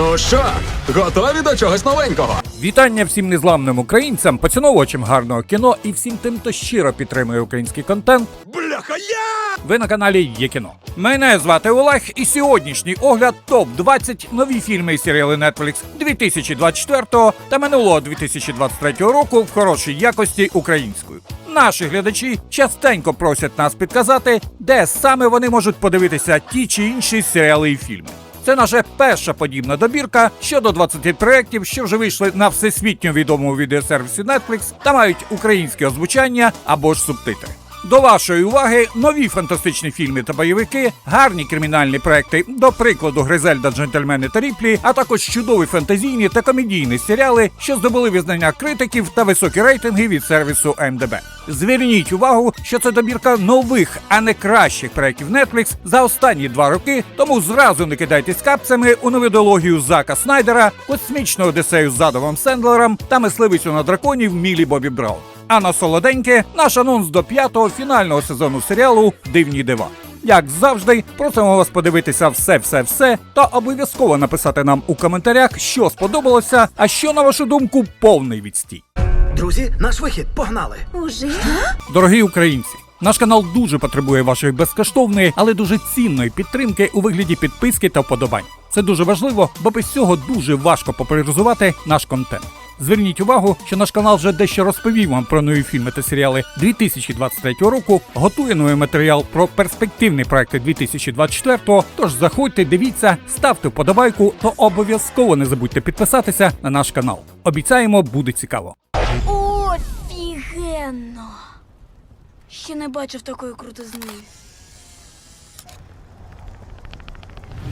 Ну що, готові до чогось новенького? Вітання всім незламним українцям, поціновувачам гарного кіно і всім тим, хто щиро підтримує український контент. Бляха, я! Ви на каналі Є кіно. Мене звати Олег, і сьогоднішній огляд топ 20 нові фільми і серіали Netflix 2024 та минулого 2023 року в хорошій якості українською. Наші глядачі частенько просять нас підказати, де саме вони можуть подивитися ті чи інші серіали і фільми. Це наша перша подібна добірка щодо 20 проєктів, що вже вийшли на всесвітньо відомому відеосервісі Netflix та мають українське озвучання або ж субтитри. До вашої уваги нові фантастичні фільми та бойовики, гарні кримінальні проекти, до прикладу Гризельда, Джентльмени та Ріплі, а також чудові фантазійні та комедійні серіали, що здобули визнання критиків та високі рейтинги від сервісу МДБ. Зверніть увагу, що це добірка нових, а не кращих проєктів Netflix за останні два роки. Тому зразу не кидайтесь капцями у новидологію Зака Снайдера, космічну одесею з задовом Сендлером та мисливицю на драконів Мілі Бобі Браун. А на солоденьке наш анонс до п'ятого фінального сезону серіалу Дивні дива. Як завжди, просимо вас подивитися все-все-все та обов'язково написати нам у коментарях, що сподобалося, а що, на вашу думку, повний відстій. Друзі, наш вихід, погнали! Уже? Дорогі українці, наш канал дуже потребує вашої безкоштовної, але дуже цінної підтримки у вигляді підписки та вподобань. Це дуже важливо, бо без цього дуже важко популяризувати наш контент. Зверніть увагу, що наш канал вже дещо розповів вам про нові фільми та серіали 2023 року. Готує новий матеріал про перспективні проекти 2024. Тож заходьте, дивіться, ставте вподобайку, то обов'язково не забудьте підписатися на наш канал. Обіцяємо, буде цікаво. Офігенно! Ще не бачив такої крутизни.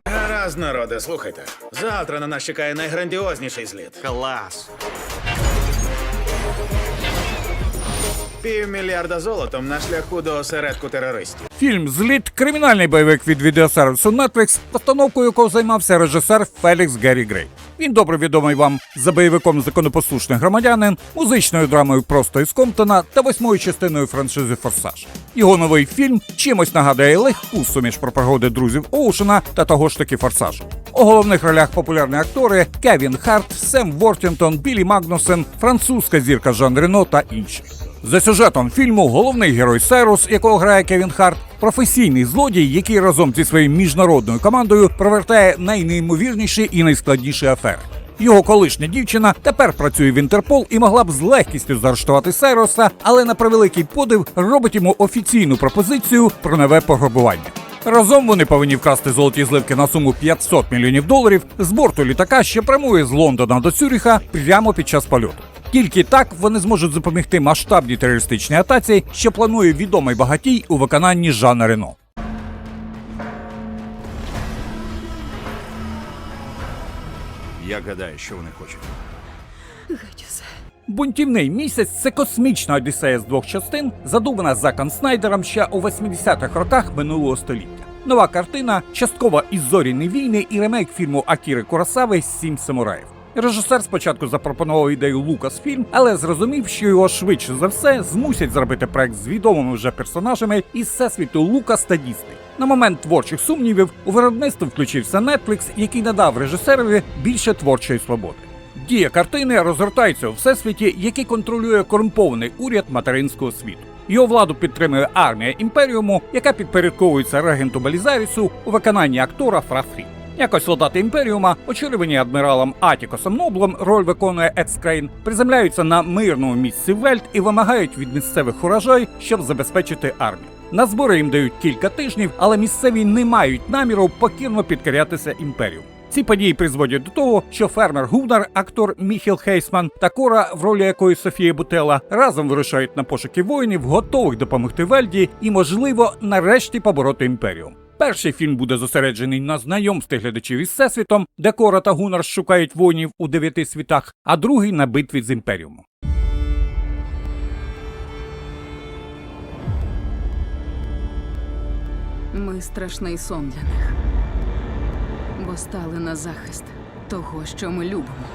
Гаразд, народе, слухайте. Завтра на нас чекає найграндіозніший зліт. Клас. Півмільярда золотом на шляху до осередку терористів. Фільм Зліт кримінальний бойовик від відеосервісу Netflix, постановкою якого займався режисер Фелікс Геррі Грей. Він добре відомий вам за бойовиком законопослушний громадянин, музичною драмою просто із Комптона та восьмою частиною франшизи Форсаж. Його новий фільм чимось нагадує легку суміш про пригоди друзів Оушена та того ж таки Форсажу. У головних ролях популярні актори Кевін Харт, Сем Вортінгтон, Білі Магнусен, французька зірка Жан Рено та інші. За сюжетом фільму головний герой Сайрус, якого грає Кевін Харт, професійний злодій, який разом зі своєю міжнародною командою провертає найнеймовірніші і найскладніші афери. Його колишня дівчина тепер працює в Інтерпол і могла б з легкістю заарештувати Сайроса, але на превеликий подив робить йому офіційну пропозицію про нове пограбування. Разом вони повинні вкрасти золоті зливки на суму 500 мільйонів доларів з борту літака, що прямує з Лондона до Цюріха прямо під час польоту. Тільки так вони зможуть запобігти масштабній терористичній атаці, що планує відомий багатій у виконанні Жана Рено. Як гадаєш, що вони хочуть? Геть усе. Бунтівний місяць це космічна одіссея з двох частин, задумана Заком Снайдером ще у 80-х роках минулого століття. Нова картина, частково із зоріни війни і ремейк фільму Акіри Курасави Сім самураїв. Режисер спочатку запропонував ідею Лукасфільм, але зрозумів, що його швидше за все змусять зробити проект з відомими вже персонажами із всесвіту Лукас та Дісней. На момент творчих сумнівів у виробництво включився Netflix, який надав режисерові більше творчої свободи. Дія картини розгортається у всесвіті, який контролює корумпований уряд материнського світу. Його владу підтримує армія імперіуму, яка підпорядковується регенту Белізарісу у виконанні актора Фрафрі. Якось солдати імперіума, очолювані адміралом Атікосом Ноблом, роль виконує Ецкрейн, приземляються на мирному місці Вельт і вимагають від місцевих урожай, щоб забезпечити армію. На збори їм дають кілька тижнів, але місцеві не мають наміру покірно підкорятися імперію. Ці події призводять до того, що фермер Гувнар, актор Міхіл Хейсман та Кора, в ролі якої Софія Бутела, разом вирушають на пошуки воїнів, готових допомогти Вельді і, можливо, нарешті побороти імперію. Перший фільм буде зосереджений на знайомстві глядачів із всесвітом, де Кора та Гунар шукають воїнів у дев'яти світах, а другий на битві з імперіумом. Ми страшний сон для них, бо стали на захист того, що ми любимо.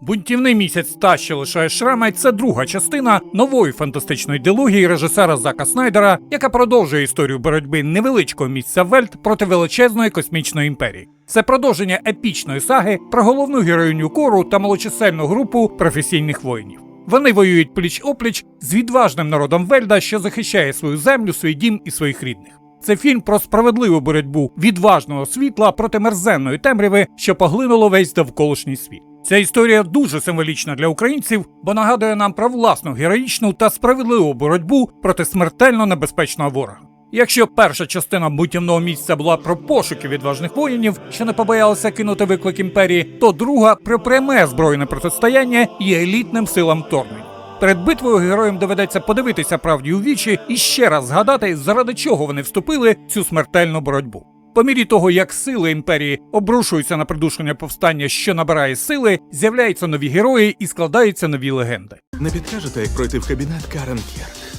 Бунтівний місяць та що лишає шрами це друга частина нової фантастичної дилогії режисера Зака Снайдера, яка продовжує історію боротьби невеличкого місця Вельт проти величезної космічної імперії. Це продовження епічної саги про головну героїню кору та малочисельну групу професійних воїнів. Вони воюють пліч опліч з відважним народом Вельда, що захищає свою землю, свій дім і своїх рідних. Це фільм про справедливу боротьбу відважного світла проти мерзенної темряви, що поглинуло весь довколишній світ. Ця історія дуже символічна для українців, бо нагадує нам про власну героїчну та справедливу боротьбу проти смертельно небезпечного ворога. Якщо перша частина бутівного місця була про пошуки відважних воїнів, що не побоялися кинути виклик імперії, то друга про пряме збройне протистояння і елітним силам вторгнень. Перед битвою героям доведеться подивитися правді у вічі і ще раз згадати, заради чого вони вступили в цю смертельну боротьбу. По мірі того, як сили імперії обрушуються на придушення повстання, що набирає сили, з'являються нові герої і складаються нові легенди. Не підкажете, як пройти в кабінет Карен Кірк?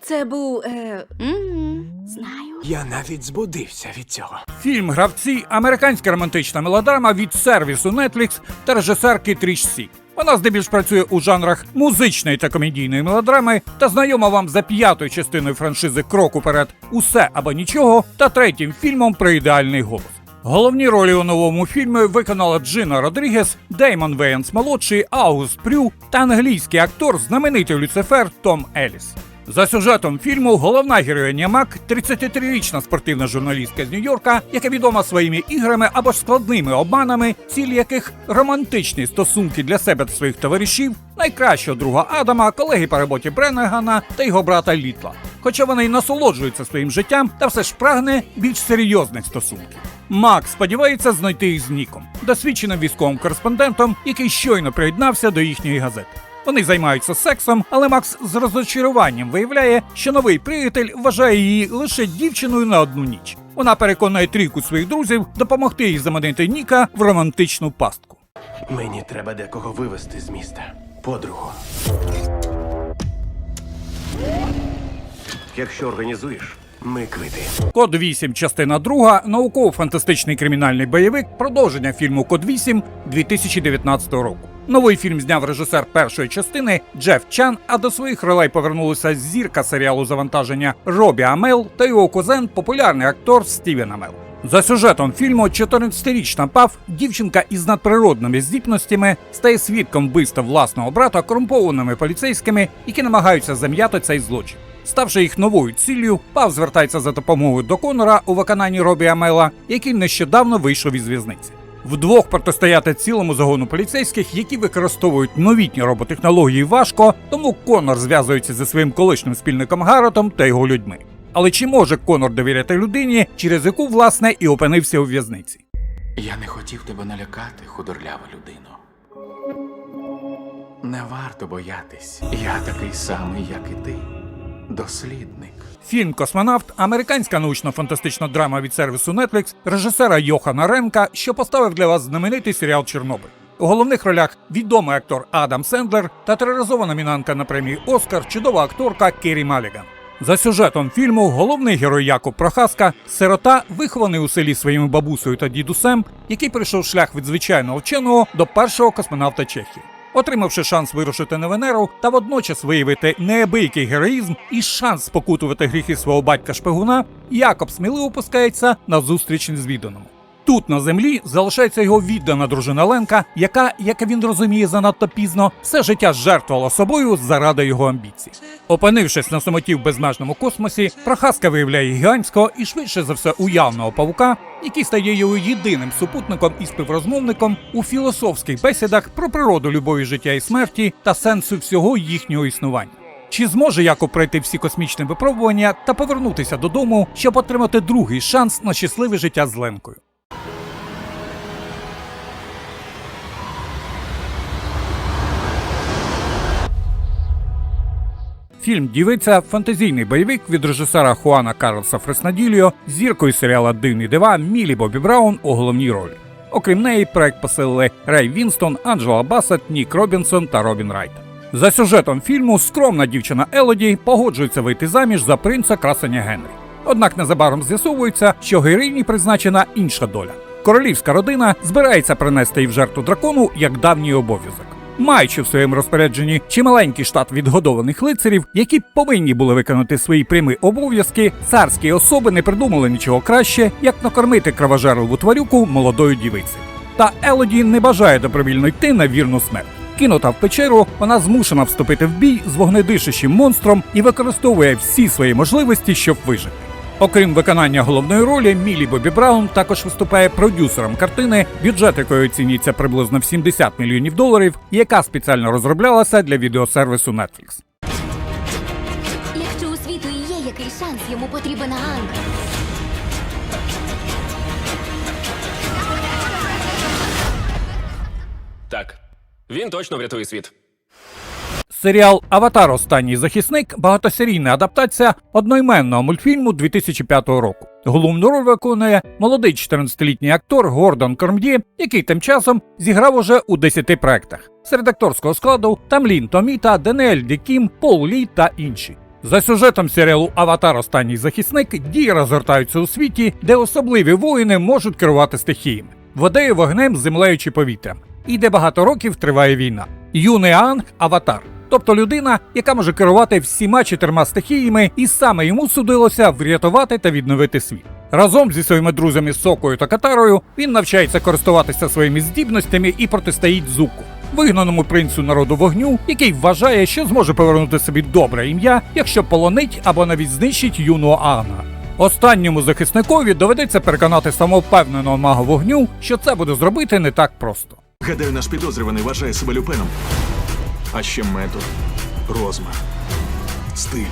Це був. Е... Знаю. Я навіть збудився від цього. Фільм Гравці американська романтична мелодрама від сервісу Netflix та режисерки Тріш Сі. Вона здебільш працює у жанрах музичної та комедійної мелодрами та знайома вам за п'ятою частиною франшизи Крок уперед Усе або нічого та третім фільмом про ідеальний голос. Головні ролі у новому фільмі виконала Джина Родрігес, Деймон Вейнс молодший, Аугуст Прю та англійський актор, знаменитий Люцифер Том Еліс. За сюжетом фільму головна героїня Мак, 33-річна спортивна журналістка з Нью-Йорка, яка відома своїми іграми або ж складними обманами, ціль яких романтичні стосунки для себе та своїх товаришів, найкращого друга Адама, колеги по роботі Бреннегана та його брата Літла. Хоча вона й насолоджується своїм життям, та все ж прагне більш серйозних стосунків. Мак сподівається знайти їх з Ніком, досвідченим військовим кореспондентом, який щойно приєднався до їхньої газети. Вони займаються сексом, але Макс з розочаруванням виявляє, що новий приятель вважає її лише дівчиною на одну ніч. Вона переконує трійку своїх друзів допомогти їй заманити Ніка в романтичну пастку. Мені треба декого вивезти з міста. Подругу. Якщо організуєш, ми квити. Код 8, частина 2, науково-фантастичний кримінальний бойовик, продовження фільму Код 8 2019 року. Новий фільм зняв режисер першої частини Джеф Чан, а до своїх ролей повернулися зірка серіалу завантаження Робі Амел та його кузен, популярний актор Стівен Амел. За сюжетом фільму 14-річна Пав, дівчинка із надприродними здібностями, стає свідком вбивства власного брата корумпованими поліцейськими, які намагаються зам'яти цей злочин. Ставши їх новою ціллю, Пав звертається за допомогою до Конора у виконанні Робі Амела, який нещодавно вийшов із в'язниці. Вдвох протистояти цілому загону поліцейських, які використовують новітні роботехнології, важко, тому Конор зв'язується зі своїм колишнім спільником Гаротом та його людьми. Але чи може Конор довіряти людині, через яку власне і опинився у в'язниці? Я не хотів тебе налякати, худорлява людино. Не варто боятись. Я такий самий, як і ти. Дослідник. Фільм Космонавт американська научно-фантастична драма від сервісу Netflix режисера Йохана Ренка, що поставив для вас знаменитий серіал Чорнобиль. У головних ролях відомий актор Адам Сендлер та триразова номінантка на премію Оскар, чудова акторка Керрі Маліган. За сюжетом фільму головний герой Якоб Прохаска сирота, вихований у селі своїми бабусею та дідусем, який пройшов шлях від звичайного вченого до першого космонавта Чехії. Отримавши шанс вирушити на Венеру та водночас виявити неабиякий героїзм і шанс спокутувати гріхи свого батька шпигуна, Якоб сміливо пускається на зустріч незвіданому. Тут на землі залишається його віддана дружина Ленка, яка, як він розуміє занадто пізно, все життя жертвувала собою заради його амбіцій. Опинившись на самоті в безмежному космосі, Прохаска виявляє гігантського і швидше за все уявного павука, який стає його єдиним супутником і співрозмовником у філософських бесідах про природу любові життя і смерті та сенсу всього їхнього існування. Чи зможе Якоб пройти всі космічні випробування та повернутися додому, щоб отримати другий шанс на щасливе життя з Ленкою? Фільм Дівиця фантазійний бойовик від режисера Хуана Карлоса Фреснадільо з зіркою серіала Дивні дива Мілі Бобі Браун у головній ролі. Окрім неї, проект посилили Рей Вінстон, Анджела Бассет, Нік Робінсон та Робін Райт. За сюжетом фільму скромна дівчина Елоді погоджується вийти заміж за принца красення Генрі. Однак незабаром з'ясовується, що героїні призначена інша доля. королівська родина збирається принести їй в жертву дракону як давній обов'язок. Маючи в своєму розпорядженні чималенький штат відгодованих лицарів, які повинні були виконати свої прямі обов'язки, царські особи не придумали нічого краще, як накормити кровожерливу тварюку молодою дівицею. Та Елоді не бажає добровільно йти на вірну смерть. Кинута в печеру, вона змушена вступити в бій з вогнедишущим монстром і використовує всі свої можливості, щоб вижити. Окрім виконання головної ролі, Мілі Бобі Браун також виступає продюсером картини, бюджет якої оцінюється приблизно в 70 мільйонів доларів, яка спеціально розроблялася для відеосервісу Netflix. Якщо у світу і є який шанс, йому потрібен Анг. Так. Він точно врятує світ. Серіал Аватар Останній захисник багатосерійна адаптація одноіменного мультфільму 2005 року. Головну роль виконує молодий 14-літній актор Гордон Корм'є, який тим часом зіграв уже у 10 проектах. Серед акторського складу там Лін Томіта, Даніель Дікім, Пол Лі та інші. За сюжетом серіалу Аватар Останній захисник дії розгортаються у світі, де особливі воїни можуть керувати стихіями водою, вогнем, землею чи повітрям, і де багато років триває війна. Юний Аанг Аватар. Тобто людина, яка може керувати всіма чотирма стихіями, і саме йому судилося врятувати та відновити світ. Разом зі своїми друзями Сокою та Катарою він навчається користуватися своїми здібностями і протистоїть Зуку, вигнаному принцу народу вогню, який вважає, що зможе повернути собі добре ім'я, якщо полонить або навіть знищить юного Аана. Останньому захисникові доведеться переконати самовпевненого мага вогню, що це буде зробити не так просто. Гадаю, наш підозрюваний вважає себе люпеном. А ще метод, розмах, стиль,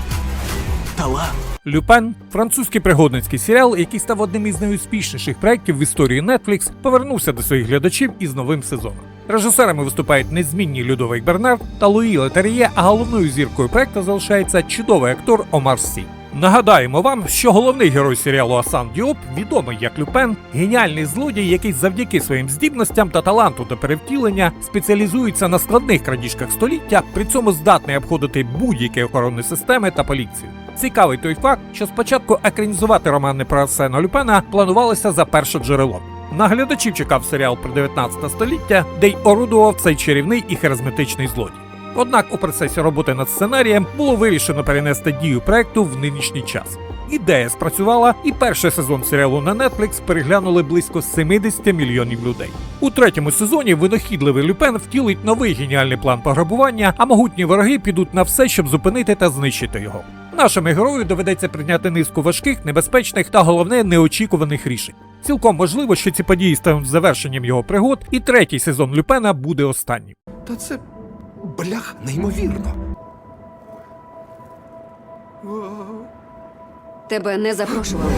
талант. Люпен французький пригодницький серіал, який став одним із найуспішніших проєктів в історії Netflix, повернувся до своїх глядачів із новим сезоном. Режисерами виступають незмінні Людовик Бернард та Луї Летеріє, а головною зіркою проекту залишається чудовий актор Омар Сі. Нагадаємо вам, що головний герой серіалу Асан Діоп, відомий як Люпен, геніальний злодій, який завдяки своїм здібностям та таланту до перевтілення спеціалізується на складних крадіжках століття, при цьому здатний обходити будь-які охоронні системи та поліцію. Цікавий той факт, що спочатку екранізувати романи про Арсена Люпена планувалося за перше джерело. На глядачів чекав серіал про 19 століття, де й орудував цей чарівний і харизматичний злодій. Однак у процесі роботи над сценарієм було вирішено перенести дію проекту в нинішній час. Ідея спрацювала, і перший сезон серіалу на Netflix переглянули близько 70 мільйонів людей. У третьому сезоні винахідливий Люпен втілить новий геніальний план пограбування, а могутні вороги підуть на все, щоб зупинити та знищити його. Нашому герою доведеться прийняти низку важких, небезпечних та головне неочікуваних рішень. Цілком можливо, що ці події стануть завершенням його пригод, і третій сезон Люпена буде останнім. Та це блях неймовірно. Тебе не запрошували.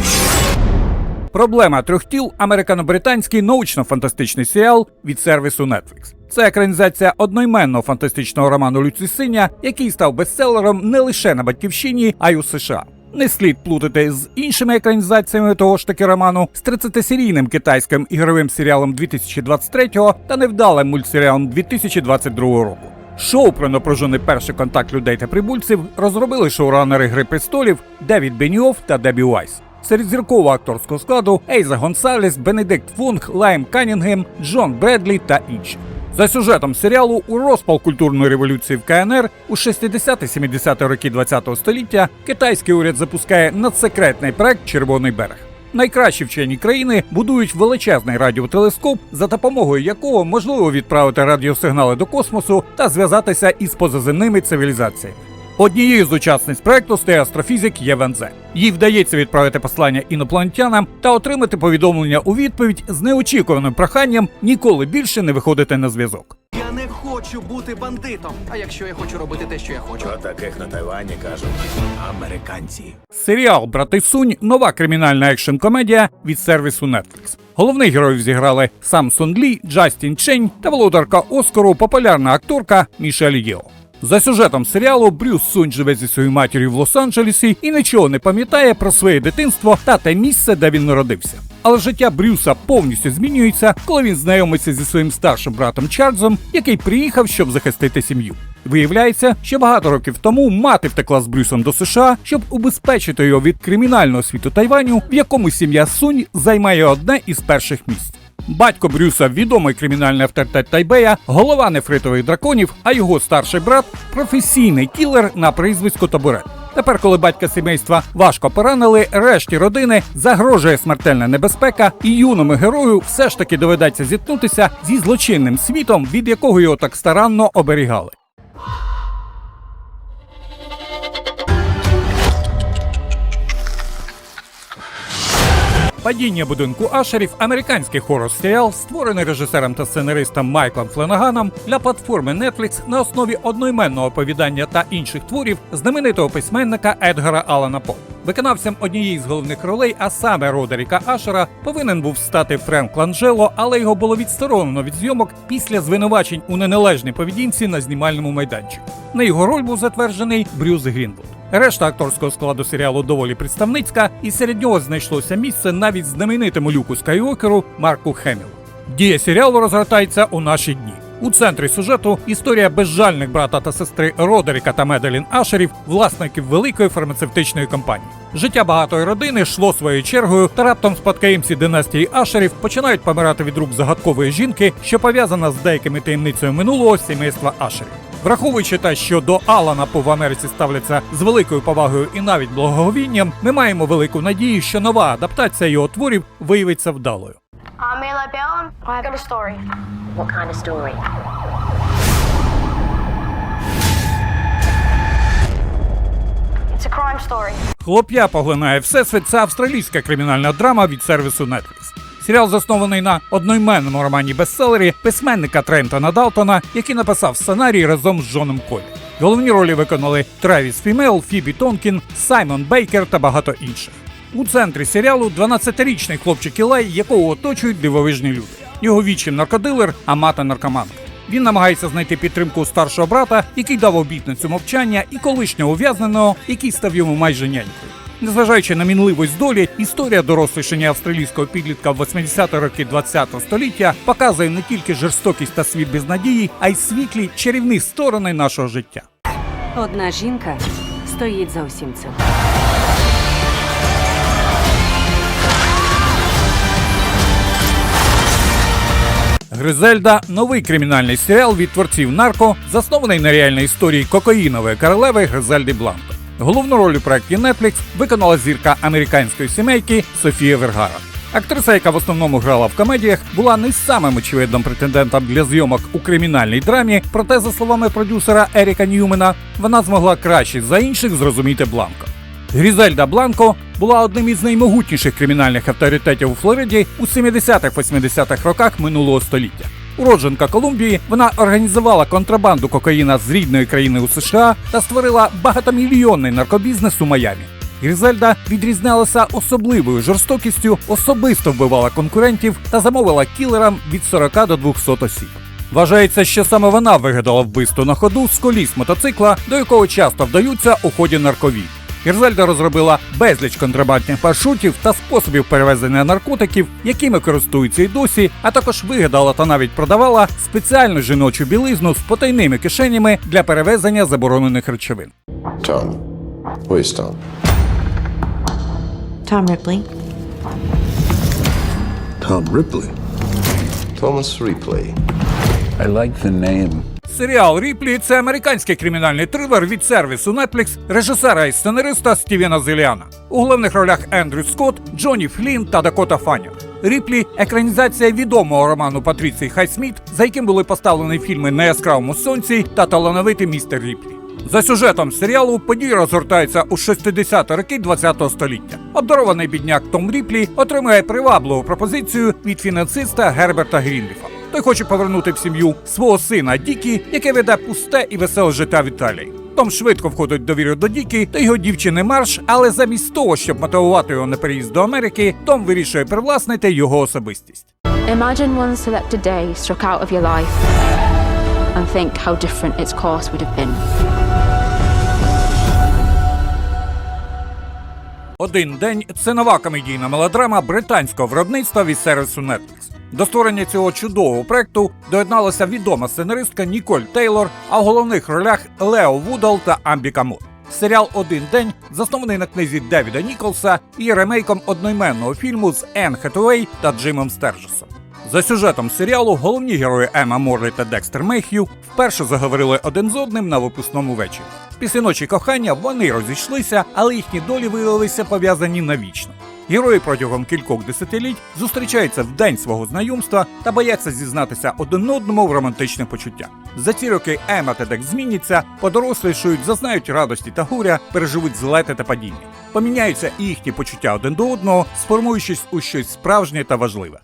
Проблема трьох тіл американо-британський научно-фантастичний серіал від сервісу Netflix. Це екранізація одноіменного фантастичного роману Люці Синя, який став бестселером не лише на батьківщині, а й у США. Не слід плутати з іншими екранізаціями того ж таки роману, з 30-серійним китайським ігровим серіалом 2023 та невдалим мультсеріалом 2022 року. Шоу про напружений перший контакт людей та прибульців розробили шоуранери Гри престолів Девід Беньоф та Дебі Уайс. Серед зіркового акторського складу Ейза Гонсалес, Бенедикт Фунг, Лайм Канінгем, Джон Бредлі та інші. За сюжетом серіалу у розпал культурної революції в КНР у 60-70-ті роки ХХ століття китайський уряд запускає надсекретний проект Червоний берег. Найкращі вчені країни будують величезний радіотелескоп, за допомогою якого можливо відправити радіосигнали до космосу та зв'язатися із позаземними цивілізаціями. Однією з учасниць проекту стає астрофізик Євен Зе. Їй вдається відправити послання інопланетянам та отримати повідомлення у відповідь з неочікуваним проханням ніколи більше не виходити на зв'язок. Хочу бути бандитом. А якщо я хочу робити те, що я хочу, Про таких на Тайвані кажуть американці. Серіал Брати Сунь нова кримінальна екшн комедія від сервісу Netflix. Головних героїв зіграли Сам Сон Лі, Джастін Чень та володарка Оскару, популярна акторка Мішель Єо. За сюжетом серіалу Брюс Сунь живе зі своєю матір'ю в Лос-Анджелесі і нічого не пам'ятає про своє дитинство та те місце, де він народився. Але життя Брюса повністю змінюється, коли він знайомиться зі своїм старшим братом Чарльзом, який приїхав, щоб захистити сім'ю. Виявляється, що багато років тому мати втекла з Брюсом до США, щоб убезпечити його від кримінального світу Тайваню, в якому сім'я Сунь займає одне із перших місць. Батько Брюса відомий кримінальний авторитет Тайбея, голова нефритових драконів, а його старший брат професійний кілер на прізвисько Табурет. Тепер, коли батька сімейства важко поранили, решті родини загрожує смертельна небезпека, і юному герою все ж таки доведеться зіткнутися зі злочинним світом, від якого його так старанно оберігали. Падіння будинку Ашерів американський хорор-серіал, створений режисером та сценаристом Майклом Фленаганом для платформи Netflix на основі одноіменного оповідання та інших творів знаменитого письменника Едгара Алана По. Виконавцем однієї з головних ролей, а саме Родеріка Ашера, повинен був стати Френк Ланджело, але його було відсторонено від зйомок після звинувачень у неналежній поведінці на знімальному майданчику. На його роль був затверджений Брюс Грінвуд. Решта акторського складу серіалу доволі представницька, і серед нього знайшлося місце навіть знаменитому люку Скайуокеру Марку Хемілу. Дія серіалу розгортається у наші дні. У центрі сюжету історія безжальних брата та сестри Родеріка та Меделін Ашерів, власників великої фармацевтичної компанії. Життя багатої родини йшло своєю чергою, та раптом спадкоємці династії Ашерів починають помирати від рук загадкової жінки, що пов'язана з деякими таємницею минулого сімейства Ашерів. Враховуючи те, що до Алана по в Америці ставляться з великою повагою і навіть благоговінням, ми маємо велику надію, що нова адаптація його творів виявиться вдалою. What kind of story? It's a crime story. Хлоп'я поглинає всесвіт це австралійська кримінальна драма від сервісу Netflix. Серіал заснований на одноіменному романі бестселері письменника Трентона Далтона, який написав сценарій разом з Джоном Колі. Головні ролі виконали Тревіс Фімел, Фібі Тонкін, Саймон Бейкер та багато інших. У центрі серіалу 12-річний хлопчик Ілай, якого оточують дивовижні люди. Його вічим наркодилер, а мати наркоманка. Він намагається знайти підтримку старшого брата, який дав обітницю мовчання, і колишнього ув'язненого, який став йому майже нянькою. Незважаючи на мінливість долі, історія дорослішання австралійського підлітка в 80-ті роки 20-го століття показує не тільки жорстокість та світ без надії, а й світлі чарівні сторони нашого життя. Одна жінка стоїть за усім цим. Гризельда новий кримінальний серіал від творців Нарко, заснований на реальній історії кокаїнової королеви Гризельди Бланко. Головну роль у проєкті Netflix виконала зірка американської сімейки Софія Вергара. Актриса, яка в основному грала в комедіях, була не самим очевидним претендентом для зйомок у кримінальній драмі. Проте, за словами продюсера Еріка Ньюмена, вона змогла краще за інших зрозуміти Бланко. Грізельда Бланко була одним із наймогутніших кримінальних авторитетів у Флориді у 70-80-х роках минулого століття. Уродженка Колумбії, вона організувала контрабанду кокаїна з рідної країни у США та створила багатомільйонний наркобізнес у Майамі. Грізельда відрізнялася особливою жорстокістю, особисто вбивала конкурентів та замовила кілерам від 40 до 200 осіб. Вважається, що саме вона вигадала вбивство на ходу з коліс мотоцикла, до якого часто вдаються у ході нарковій. Герзельда розробила безліч контрабандних маршрутів та способів перевезення наркотиків, якими користуються й досі, а також вигадала та навіть продавала спеціальну жіночу білизну з потайними кишенями для перевезення заборонених речовин. Tom. Is Tom? Tom Ripley. Tom Ripley. Thomas Ripley. I like the name. Серіал Ріплі це американський кримінальний трилер від сервісу Netflix, режисера і сценариста Стівена Зеліана. У головних ролях Ендрю Скотт, Джонні Флін та Дакота Фанінг. Ріплі екранізація відомого роману Патріції Хайсміт, за яким були поставлені фільми На яскравому сонці та талановитий містер Ріплі. За сюжетом серіалу події розгортаються у 60-ті роки ХХ століття. Обдарований бідняк Том Ріплі отримує привабливу пропозицію від фінансиста Герберта Грінліфа. Той хоче повернути в сім'ю свого сина Дікі, яке веде пусте і веселе життя в Італії. Том швидко входить довіру до Дікі та його дівчини Марш, але замість того, щоб мотивувати його на переїзд до Америки, Том вирішує привласнити його особистість. Imagine one selected day struck out of your life and think how different its course would have been. Один день це нова комедійна мелодрама британського виробництва від сервісу Netflix. До створення цього чудового проекту доєдналася відома сценаристка Ніколь Тейлор, а в головних ролях Лео Вудал та Амбі Камот. Серіал Один день заснований на книзі Девіда Ніколса і ремейком одноіменного фільму з Енн Хетуей та Джимом Стержесом. За сюжетом серіалу головні герої Ема Морлі та Декстер Мейх'ю вперше заговорили один з одним на випускному вечорі. Після ночі кохання вони розійшлися, але їхні долі виявилися пов'язані навічно. Герої протягом кількох десятиліть зустрічаються в день свого знайомства та бояться зізнатися один одному в романтичних почуттях. За ці роки Ема та Дек зміняться, подорослішують, зазнають радості та горя, переживуть злети та падіння. Поміняються і їхні почуття один до одного, сформуючись у щось справжнє та важливе.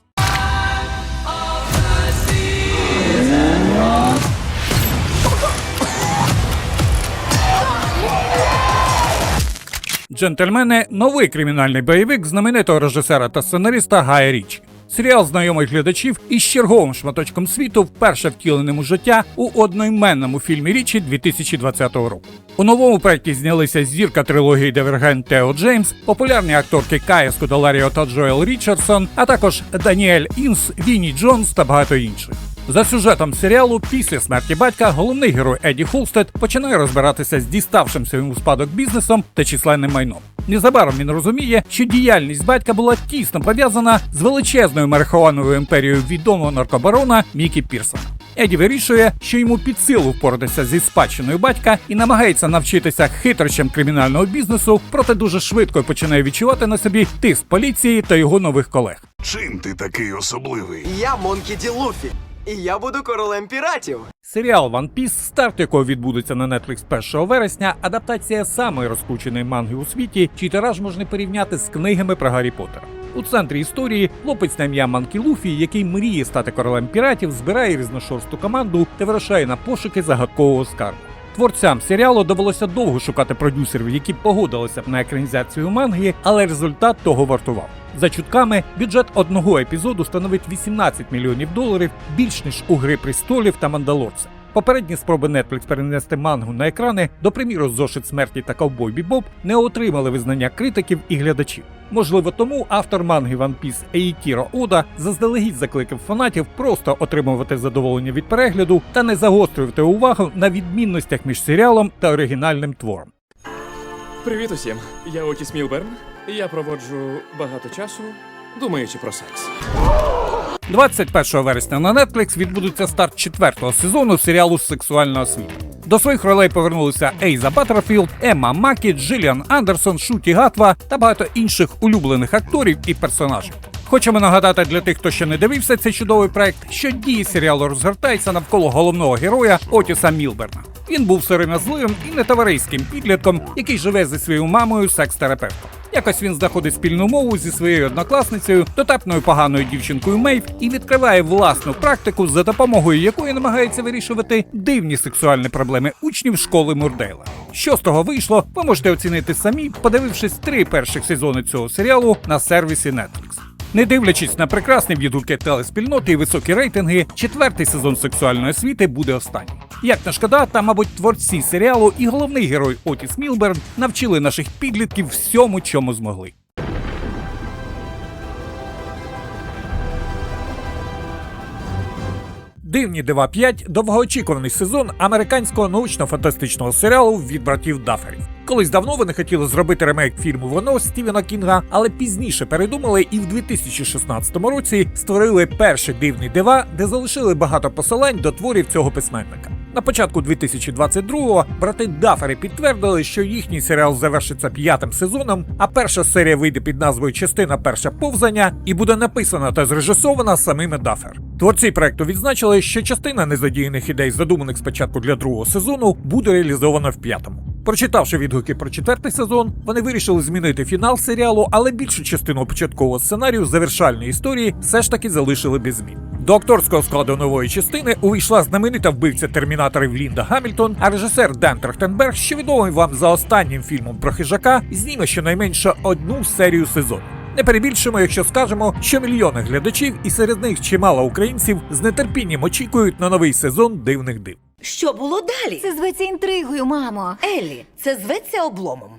Джентльмени новий кримінальний бойовик знаменитого режисера та сценариста Гая Річі. Серіал знайомий глядачів із черговим шматочком світу, вперше втіленим у життя у одноіменному фільмі Річі 2020 року. У новому проєкті знялися зірка трилогії Дивергент Тео Джеймс, популярні акторки Кая Скудаларіо та Джоел Річардсон, а також Даніель Інс, Вінні Джонс та багато інших. За сюжетом серіалу, після смерті батька, головний герой Еді Холстед починає розбиратися з діставшимся йому спадок бізнесом та численним майном. Незабаром він розуміє, що діяльність батька була тісно пов'язана з величезною марихуановою імперією відомого наркобарона Мікі Пірсона. Еді вирішує, що йому під силу впоратися зі спадщиною батька і намагається навчитися хитрощам кримінального бізнесу, проте дуже швидко починає відчувати на собі тиск поліції та його нових колег. Чим ти такий особливий? Я Монкі Ді Луфі, і я буду королем піратів. Серіал One Piece, старт якого відбудеться на Netflix 1 вересня, адаптація самої розкрученої манги у світі, чий тираж можна порівняти з книгами про Гаррі Поттера. У центрі історії хлопець на ім'я Манкі Луфі, який мріє стати королем піратів, збирає різношорсту команду та вирушає на пошуки загадкового скарбу. Творцям серіалу довелося довго шукати продюсерів, які погодилися б на екранізацію манги, але результат того вартував. За чутками, бюджет одного епізоду становить 18 мільйонів доларів, більш ніж у Гри престолів та Мандалорця. Попередні спроби Netflix перенести мангу на екрани, до приміру, зошит смерті та ковбой Бібоп, не отримали визнання критиків і глядачів. Можливо, тому автор манги One Piece Ейтіро Ода заздалегідь закликав фанатів просто отримувати задоволення від перегляду та не загострювати увагу на відмінностях між серіалом та оригінальним твором. Привіт усім. Я Отіс Мілберн. Я проводжу багато часу, думаючи про секс. 21 вересня на Netflix відбудеться старт четвертого сезону серіалу Сексуальна освіта. До своїх ролей повернулися Ейза Баттерфілд, Емма Макі, Джиліан Андерсон, Шуті Гатва та багато інших улюблених акторів і персонажів. Хочемо нагадати для тих, хто ще не дивився цей чудовий проект, що дії серіалу розгортаються навколо головного героя Отіса Мілберна. Він був сором'язливим і нетовариським підлітком, який живе зі своєю мамою секс-терапевтом. Якось він знаходить спільну мову зі своєю однокласницею, дотепною поганою дівчинкою Мейв, і відкриває власну практику, за допомогою якої намагається вирішувати дивні сексуальні проблеми учнів школи Мурдейла. Що з того вийшло, ви можете оцінити самі, подивившись три перших сезони цього серіалу на сервісі Netflix. Не дивлячись на прекрасні відгуки телеспільноти і високі рейтинги, четвертий сезон сексуальної освіти буде останній. Як не шкода, та, мабуть, творці серіалу і головний герой Отіс Мілберн навчили наших підлітків всьому, чому змогли. Дивні дива 5 довгоочікуваний сезон американського научно-фантастичного серіалу від братів Даферів. Колись давно вони хотіли зробити ремейк фільму Воно Стівена Кінга, але пізніше передумали і в 2016 році створили перший дивний дива, де залишили багато посилань до творів цього письменника. На початку 2022-го брати Дафери підтвердили, що їхній серіал завершиться п'ятим сезоном, а перша серія вийде під назвою Частина перша повзання і буде написана та зрежисована самими Дафер. Творці проекту відзначили, що частина незадіяних ідей, задуманих спочатку для другого сезону, буде реалізована в п'ятому. Прочитавши відгуки про четвертий сезон, вони вирішили змінити фінал серіалу, але більшу частину початкового сценарію завершальної історії все ж таки залишили без змін. До акторського складу нової частини увійшла знаменита вбивця термінаторів Лінда Гамільтон, а режисер Ден Трахтенберг, що відомий вам за останнім фільмом про хижака, зніме щонайменше одну серію сезону. Не перебільшимо, якщо скажемо, що мільйони глядачів, і серед них чимало українців з нетерпінням очікують на новий сезон дивних див. Що було далі? Це зветься інтригою, мамо. Еллі, це зветься обломом.